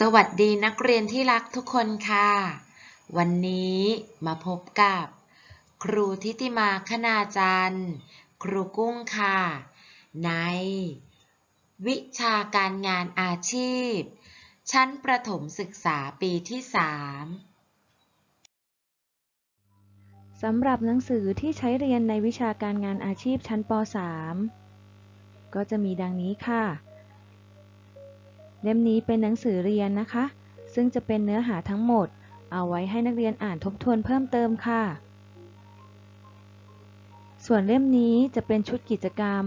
สวัสดีนักเรียนที่รักทุกคนค่ะ วันนี้มาพบกับ ครูทิติมาคณาจันทร์ ครูกุ้งค่ะ ใน วิชาการงานอาชีพ ชั้นประถมศึกษาปีที่ 3สำหรับหนังสือที่ใช้เรียนในวิชาการงานอาชีพชั้นป .3 ก็จะมีดังนี้ค่ะ เล่มนี้เป็นหนังสือเรียนนะคะ ซึ่งจะเป็นเนื้อหาทั้งหมด เอาไว้ให้นักเรียนอ่านทบทวนเพิ่มเติมค่ะ ส่วนเล่มนี้จะเป็นชุดกิจกรรม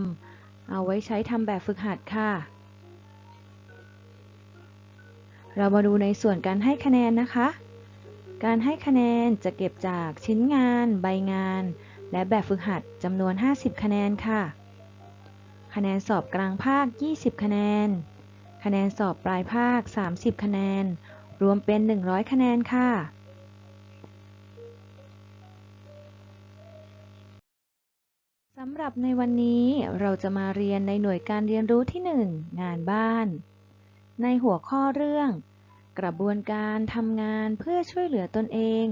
เอาไว้ใช้ทำแบบฝึกหัดค่ะ เรามาดูในส่วนการให้คะแนนนะคะ การให้คะแนนจะเก็บจากชิ้นงาน ใบงาน และแบบฝึกหัดจำนวน 50 คะแนนค่ะ คะแนนสอบกลางภาค 20 คะแนน คะแนนสอบปลายภาค 30 คะแนน รวมเป็น 100 คะแนนค่ะสำหรับในวันนี้เราจะมาเรียนในหน่วยการเรียนรู้ที่ 1 งานบ้าน ในหัวข้อเรื่อง กระบวนการทำงานเพื่อช่วยเหลือตนเอง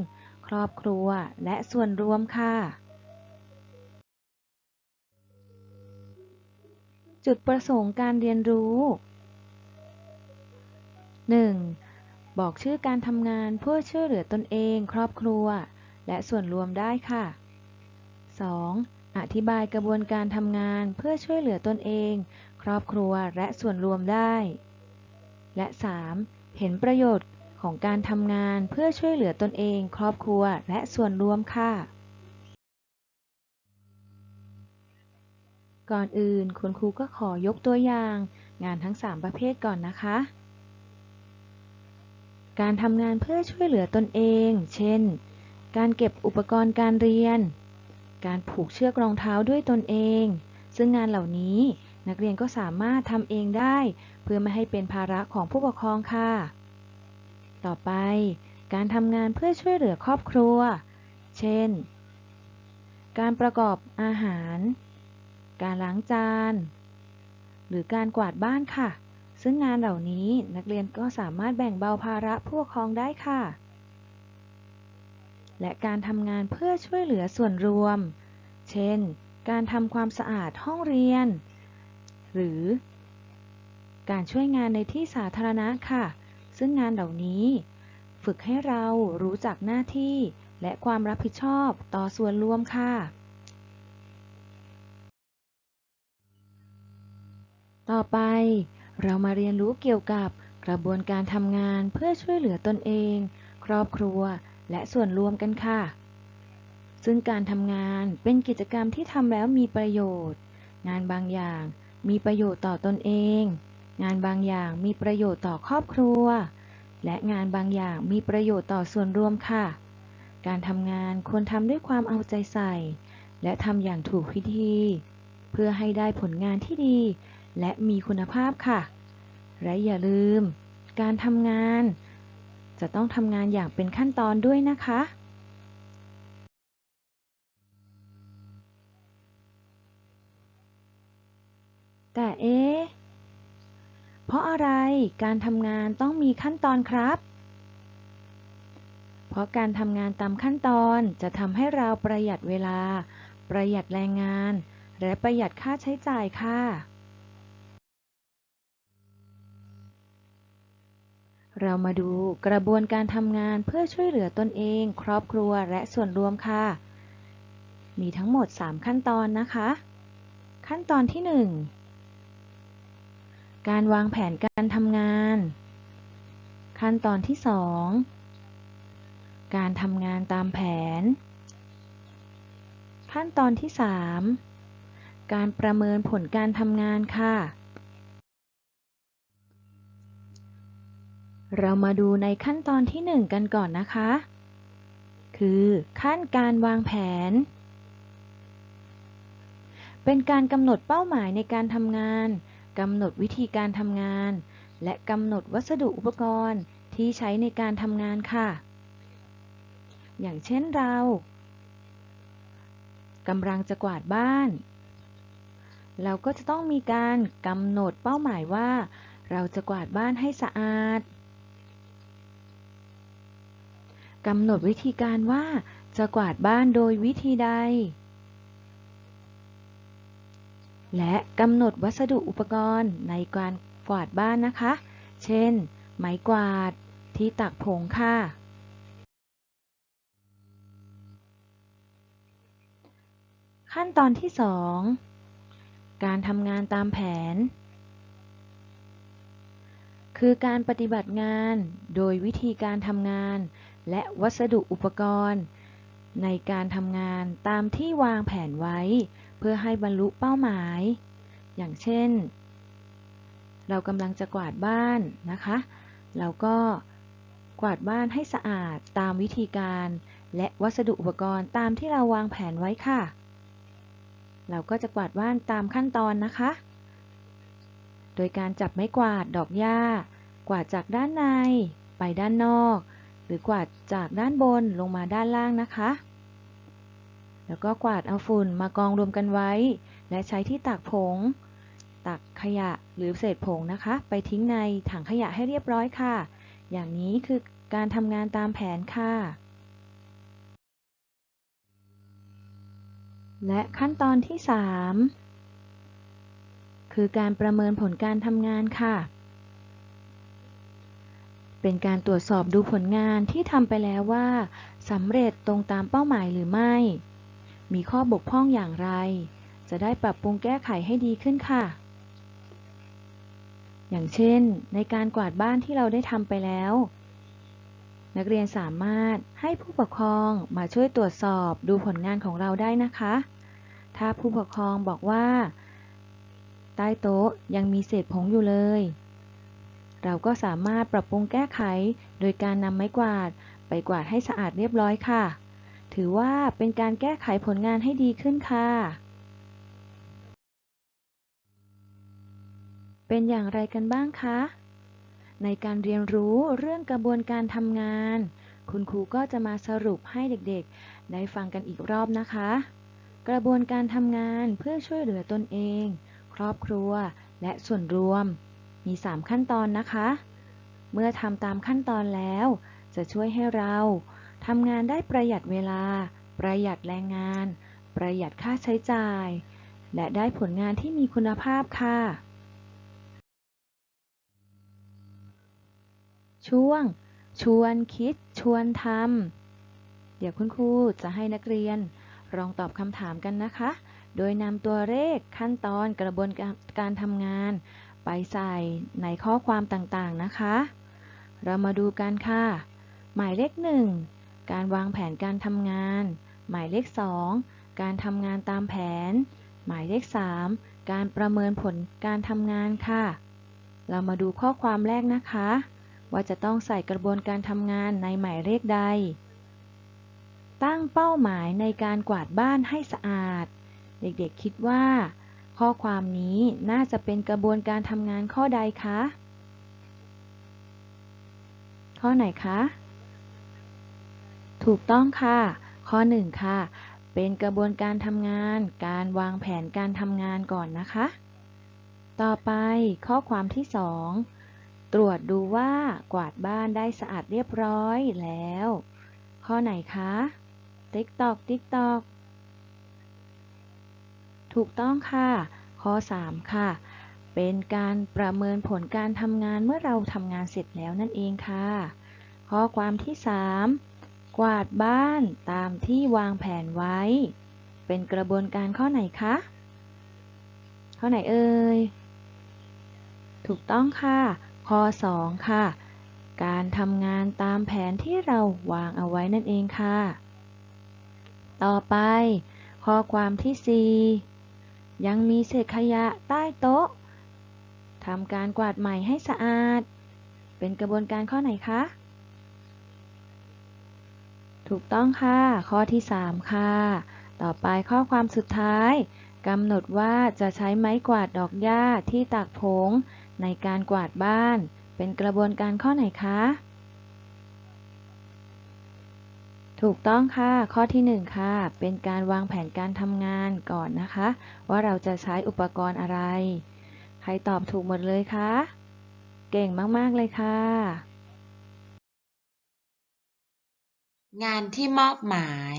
ครอบครัวและส่วนรวมค่ะ จุดประสงค์การเรียนรู้ 1. บอกชื่อการทำงานเพื่อช่วยเหลือตนเอง ครอบครัว และส่วนรวมได้ค่ะ 2. อธิบายกระบวนการทำงานเพื่อช่วยเหลือตนเอง ครอบครัวและส่วนรวมได้ และ 3. เห็นประโยชน์ของการทำงานเพื่อช่วยเหลือตนเอง ครอบครัวและส่วนรวมค่ะ ก่อนอื่นคุณครูก็ขอยกตัวอย่าง งานทั้ง 3 ประเภทก่อนนะคะ การทำงานเพื่อช่วยเหลือตนเอง เช่น การเก็บอุปกรณ์การเรียน การผูกเชือกรองเท้าด้วยตนเอง ซึ่งงานเหล่านี้นักเรียนก็สามารถทำเองได้ เพื่อไม่ให้เป็นภาระของผู้ปกครองค่ะ ต่อไป การทำงานเพื่อช่วยเหลือครอบครัว เช่น การประกอบอาหาร การล้างจาน หรือการกวาดบ้านค่ะ ซึ่งงานเหล่านี้นักเรียนก็สามารถแบ่งเบาภาระผู้ปกครองได้ค่ะ และการทำงานเพื่อช่วยเหลือส่วนรวม เช่น การทำความสะอาดห้องเรียน หรือ การช่วยงานในที่สาธารณะค่ะ ซึ่งงานเหล่านี้ ฝึกให้เรารู้จักหน้าที่และความรับผิดชอบต่อส่วนรวมค่ะ ต่อไป เรามาเรียนรู้เกี่ยวกับกระบวนการทำงานเพื่อช่วยเหลือตนเอง ครอบครัว และส่วนรวมกันค่ะ ซึ่งการทำงานเป็นกิจกรรมที่ทำแล้วมีประโยชน์ งานบางอย่างมีประโยชน์ต่อตนเอง งานบางอย่างมีประโยชน์ต่อครอบครัว และงานบางอย่างมีประโยชน์ต่อส่วนรวมค่ะ การทำงานควรทำด้วยความเอาใจใส่ และทำอย่างถูกวิธี เพื่อให้ได้ผลงานที่ดี และมีคุณภาพค่ะ และอย่าลืม การทำงาน จะต้องทำงานอย่างเป็นขั้นตอนด้วยนะคะ แต่เอ๊ะเพราะอะไรการทำงานต้องมีขั้นตอนครับ เพราะการทำงานตามขั้นตอนจะทำให้เราประหยัดเวลา ประหยัดแรงงาน และประหยัดค่าใช้จ่ายค่ะ เรามาดูกระบวนการทำงานเพื่อช่วยเหลือตนเอง ครอบครัวและส่วนรวมค่ะ มีทั้งหมด 3 ขั้นตอนนะคะ ขั้นตอนที่ 1 การวางแผนการทำงาน ขั้นตอนที่ 2 การทำงานตามแผน ขั้นตอนที่ 3 การประเมินผลการทำงานค่ะ เรามาดูในขั้นตอนที่ 1 กันก่อนนะคะ คือขั้นการวางแผน เป็นการกำหนดเป้าหมายในการทำงานกำหนดวิธีการทำงาน และกำหนดวัสดุอุปกรณ์ที่ใช้ในการทำงานค่ะ อย่างเช่นเรากำลังจะกวาดบ้าน เราก็จะต้องมีการกำหนดเป้าหมายว่า เราจะกวาดบ้านให้สะอาด กำหนดวิธีการว่าจะกวาดบ้านโดยวิธีใด และกำหนดวัสดุอุปกรณ์ในการกวาดบ้านนะคะ เช่น ไม้กวาด ที่ตักผงค่ะ ขั้นตอนที่ 2 การทำงานตามแผน คือการปฏิบัติงานโดยวิธีการทำงาน และวัสดุอุปกรณ์ ในการทำงานตามที่วางแผนไว้ เพื่อให้บรรลุเป้าหมาย อย่างเช่น เรากำลังจะกวาดบ้านนะคะ เราก็กวาดบ้านให้สะอาดตามวิธีการ และวัสดุอุปกรณ์ตามที่เราวางแผนไว้ค่ะ เราก็จะกวาดบ้านตามขั้นตอนนะคะ โดยการจับไม้กวาดดอกหญ้ากวาดจากด้านในไปด้านนอก หรือกวาดจากด้านบนลงมาด้านล่างนะคะ แล้วก็กวาดเอาฝุ่นมากองรวมกันไว้ และใช้ที่ตักผง ตักขยะหรือเศษผงนะคะ ไปทิ้งในถังขยะให้เรียบร้อยค่ะ อย่างนี้คือการทำงานตามแผนค่ะ และขั้นตอนที่ 3 คือการประเมินผลการทำงานค่ะ เป็นการตรวจสอบดูผลงานที่ทำไปแล้วว่าสำเร็จตรงตามเป้าหมายหรือไม่ มีข้อบกพร่องอย่างไร จะได้ปรับปรุงแก้ไขให้ดีขึ้นค่ะ อย่างเช่น ในการกวาดบ้านที่เราได้ทำไปแล้ว นักเรียนสามารถให้ผู้ปกครองมาช่วยตรวจสอบดูผลงานของเราได้นะคะ ถ้าผู้ปกครองบอกว่า ใต้โต๊ะยังมีเศษผงอยู่เลย เราก็สามารถปรับปรุงแก้ไข โดยการนำไม้กวาด ไปกวาดให้สะอาดเรียบร้อยค่ะ ถือว่าเป็นการแก้ไขผลงานให้ดีขึ้นค่ะ เป็นอย่างไรกันบ้างคะ ในการเรียนรู้เรื่องกระบวนการทำงาน คุณครูก็จะมาสรุปให้เด็กๆ ได้ฟังกันอีกรอบนะคะ กระบวนการทำงานเพื่อช่วยเหลือตนเอง ครอบครัว และส่วนรวม มี 3 ขั้นตอนนะคะ เมื่อทำตามขั้นตอนแล้ว จะช่วยให้เราทำงานได้ประหยัดเวลา ประหยัดแรงงาน ประหยัดค่าใช้จ่าย และได้ผลงานที่มีคุณภาพค่ะ ช่วง ชวนคิด ชวนทำเดี๋ยวคุณครูจะให้นักเรียนลองตอบคำถามกันนะคะ โดยนำตัวเลขขั้นตอนกระบวนการการทำงาน ไปใส่ในข้อความต่างๆนะคะ เรามาดูกันค่ะ หมายเลขหนึ่งการวางแผนการทำงาน หมายเลขสองการทำงานตามแผน หมายเลขสามการประเมินผลการทำงานค่ะ เรามาดูข้อความแรกนะคะ ว่าจะต้องใส่กระบวนการทำงานในหมายเลขใด ตั้งเป้าหมายในการกวาดบ้านให้สะอาด เด็กๆคิดว่า ข้อความนี้น่าจะเป็นกระบวนการทำงานข้อใดคะ ข้อไหนคะ ถูกต้องค่ะ ข้อ 1 ค่ะ เป็นกระบวนการทำงาน การวางแผนการทำงานก่อนนะคะ ต่อไปข้อความที่ 2 ตรวจดูว่ากวาดบ้านได้สะอาดเรียบร้อยแล้ว ข้อไหนคะ ติ๊กตอก ติ๊กตอก ถูกต้องค่ะ ข้อ 3 ค่ะ เป็นการประเมินผลการทำงานเมื่อเราทำงานเสร็จแล้วนั่นเองค่ะ ข้อความที่ 3 กวาดบ้านตามที่วางแผนไว้ เป็นกระบวนการข้อไหนคะ ข้อไหนเอ่ย ถูกต้องค่ะ ข้อ 2 ค่ะ การทำงานตามแผนที่เราวางเอาไว้นั่นเองค่ะ ต่อไปข้อความที่ 4 ยังมีเศษขยะใต้โต๊ะทำการกวาดใหม่ให้สะอาด เป็นกระบวนการข้อไหนคะ ถูกต้องค่ะ ข้อที่ 3 ค่ะ ต่อไปข้อความสุดท้ายกำหนดว่าจะใช้ไม้กวาดดอกหญ้าที่ตากผงในการกวาดบ้าน เป็นกระบวนการข้อไหนคะ ถูกต้องค่ะ ข้อที่ 1 ค่ะ เป็นการวางแผนการทำงานก่อนนะคะ ว่าเราจะใช้อุปกรณ์อะไร ใครตอบถูกหมดเลยคะ เก่งมาก ๆ เลยค่ะ งานที่มอบหมาย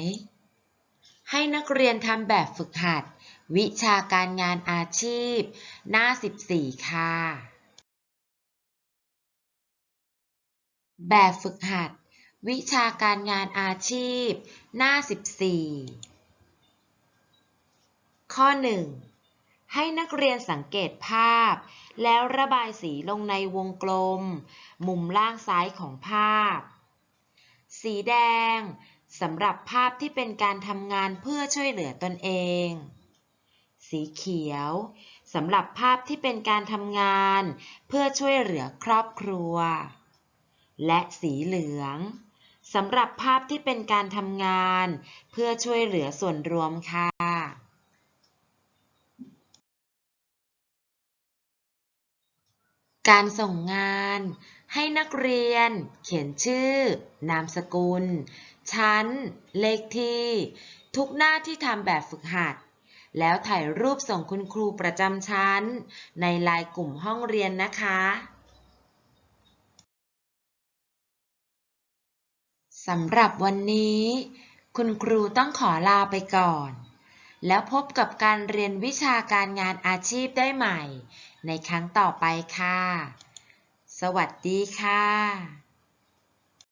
ให้นักเรียนทำแบบฝึกหัด วิชาการงานอาชีพ หน้า 14 ค่ะ แบบฝึกหัด วิชาการงานอาชีพ หน้า 14 ข้อ 1 ให้นักเรียนสังเกตภาพ แล้วระบายสีลงในวงกลม มุมล่างซ้ายของภาพ สีแดงสำหรับภาพที่เป็นการทำงานเพื่อช่วยเหลือตนเอง สีเขียวสำหรับภาพที่เป็นการทำงาน เพื่อช่วยเหลือครอบครัว และสีเหลือง สำหรับภาพที่เป็นการทำงาน เพื่อช่วยเหลือส่วนรวมค่ะการส่งงาน ให้นักเรียน เขียนชื่อ นามสกุล ชั้น เลขที่ ทุกหน้าที่ทำแบบฝึกหัด แล้วถ่ายรูปส่งคุณครูประจำชั้น ในไลน์กลุ่มห้องเรียนนะคะ สำหรับวันนี้ คุณครูต้องขอลาไปก่อน แล้วพบกับการเรียนวิชาการงานอาชีพได้ใหม่ ในครั้งต่อไปค่ะ สวัสดีค่ะ